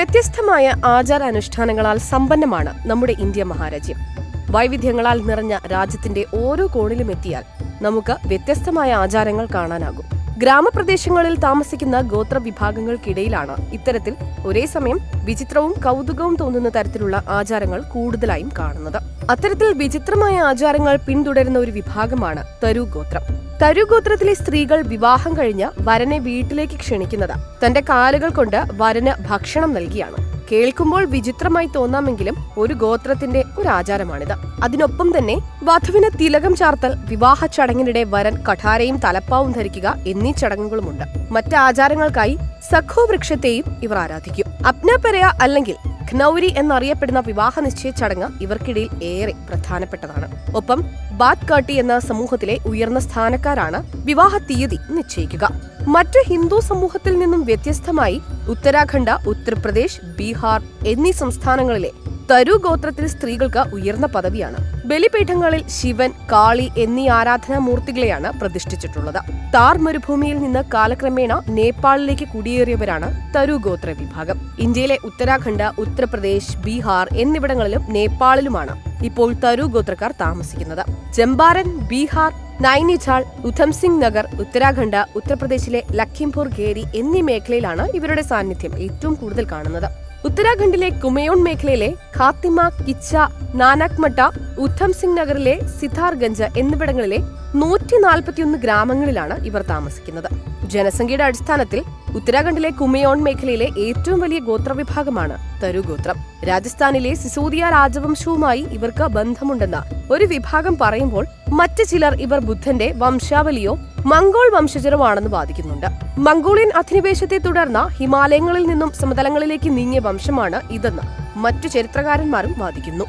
വ്യത്യസ്തമായ ആചാരാനുഷ്ഠാനങ്ങളാൽ സമ്പന്നമാണ് നമ്മുടെ ഇന്ത്യ മഹാരാജ്യം. വൈവിധ്യങ്ങളാൽ നിറഞ്ഞ രാജ്യത്തിന്റെ ഓരോ കോണിലും എത്തിയാൽ നമുക്ക് വ്യത്യസ്തമായ ആചാരങ്ങൾ കാണാനാകും. ഗ്രാമപ്രദേശങ്ങളിൽ താമസിക്കുന്ന ഗോത്ര വിഭാഗങ്ങൾക്കിടയിലാണ് ഇത്തരത്തിൽ ഒരേ സമയം വിചിത്രവും കൗതുകവും തോന്നുന്ന തരത്തിലുള്ള ആചാരങ്ങൾ കൂടുതലായും കാണുന്നത്. അത്തരത്തിൽ വിചിത്രമായ ആചാരങ്ങൾ പിന്തുടരുന്ന ഒരു വിഭാഗമാണ് തരു ഗോത്രം. തരു ഗോത്രത്തിലെ സ്ത്രീകൾ വിവാഹം കഴിഞ്ഞ് വരനെ വീട്ടിലേക്ക് ക്ഷണിക്കുന്നത്. തന്റെ കാലുകൾ കൊണ്ട് വരന് ഭക്ഷണം നൽകിയാണ്. കേൾക്കുമ്പോൾ വിചിത്രമായി തോന്നാമെങ്കിലും ഒരു ഗോത്രത്തിന്റെ ഒരു ആചാരമാണിത്. അതിനൊപ്പം തന്നെ വധുവിന് തിലകം ചാർത്തൽ വിവാഹ ചടങ്ങിനിടെ വരൻ കഠാരയും തലപ്പാവും ധരിക്കുക എന്നീ ചടങ്ങുകളുമുണ്ട്. മറ്റ് ആചാരങ്ങൾക്കായി സഖോ വൃക്ഷത്തെയും ഇവർ ആരാധിക്കും. അപ്നപെരയ അല്ലെങ്കിൽ ഖ്നൌരി എന്നറിയപ്പെടുന്ന വിവാഹ നിശ്ചയ ചടങ്ങ് ഇവർക്കിടയിൽ ഏറെ പ്രധാനപ്പെട്ടതാണ്. ഒപ്പം ബാത് കാട്ടി എന്ന സമൂഹത്തിലെ ഉയർന്ന സ്ഥാനക്കാരാണ് വിവാഹ തീയതി നിശ്ചയിക്കുക. മറ്റു ഹിന്ദു സമൂഹത്തിൽ നിന്നും വ്യത്യസ്തമായി ഉത്തരാഖണ്ഡ ഉത്തർപ്രദേശ് ബീഹാർ എന്നീ സംസ്ഥാനങ്ങളിലെ തരു ഗോത്രത്തിൽ സ്ത്രീകൾക്ക് ഉയർന്ന പദവിയാണ്. ബലിപീഠങ്ങളിൽ ശിവൻ കാളി എന്നീ ആരാധനാമൂർത്തികളെയാണ് പ്രതിഷ്ഠിച്ചിട്ടുള്ളത്. താർ മരുഭൂമിയിൽ നിന്ന് കാലക്രമേണ നേപ്പാളിലേക്ക് കുടിയേറിയവരാണ് തരു ഗോത്ര വിഭാഗം. ഇന്ത്യയിലെ ഉത്തരാഖണ്ഡ് ഉത്തർപ്രദേശ് ബീഹാർ എന്നിവിടങ്ങളിലും നേപ്പാളിലുമാണ് ഇപ്പോൾ തരു ഗോത്രക്കാർ താമസിക്കുന്നത്. ചമ്പാരൻ ബീഹാർ നൈനിഝാൾ ഉധംസിംഗ് നഗർ ഉത്തരാഖണ്ഡ് ഉത്തർപ്രദേശിലെ ലഖിംപൂർ ഖേരി എന്നീ മേഖലയിലാണ് ഇവരുടെ സാന്നിധ്യം ഏറ്റവും കൂടുതൽ കാണുന്നത്. ഉത്തരാഖണ്ഡിലെ കുമയോൺ മേഖലയിലെ ഖാത്തിമ കിച്ച നാനാക്മട്ട ഉധം സിംഗ് നഗറിലെ സിതാർഗഞ്ച് എന്നിവിടങ്ങളിലെ നൂറ്റി നാൽപ്പത്തിയൊന്ന് ഗ്രാമങ്ങളിലാണ് ഇവർ താമസിക്കുന്നത്. ജനസംഖ്യയുടെ അടിസ്ഥാനത്തിൽ ഉത്തരാഖണ്ഡിലെ കുമയോൺ മേഖലയിലെ ഏറ്റവും വലിയ ഗോത്രവിഭാഗമാണ് തരു ഗോത്രം രാജസ്ഥാനിലെ സിസോദിയ രാജവംശവുമായി ഇവർക്ക് ബന്ധമുണ്ടെന്ന് ഒരു വിഭാഗം പറയുമ്പോൾ മറ്റു ചിലർ ഇവർ ബുദ്ധന്റെ വംശാവലിയോ മംഗോൾ വംശജരമാണെന്ന് വാദിക്കുന്നുണ്ട്. മംഗോളിയൻ അധിനിവേശത്തെ തുടർന്ന് ഹിമാലയങ്ങളിൽ നിന്നും സമതലങ്ങളിലേക്ക് നീങ്ങിയ വംശമാണ് ഇതെന്ന് മറ്റു ചരിത്രകാരന്മാരും വാദിക്കുന്നു.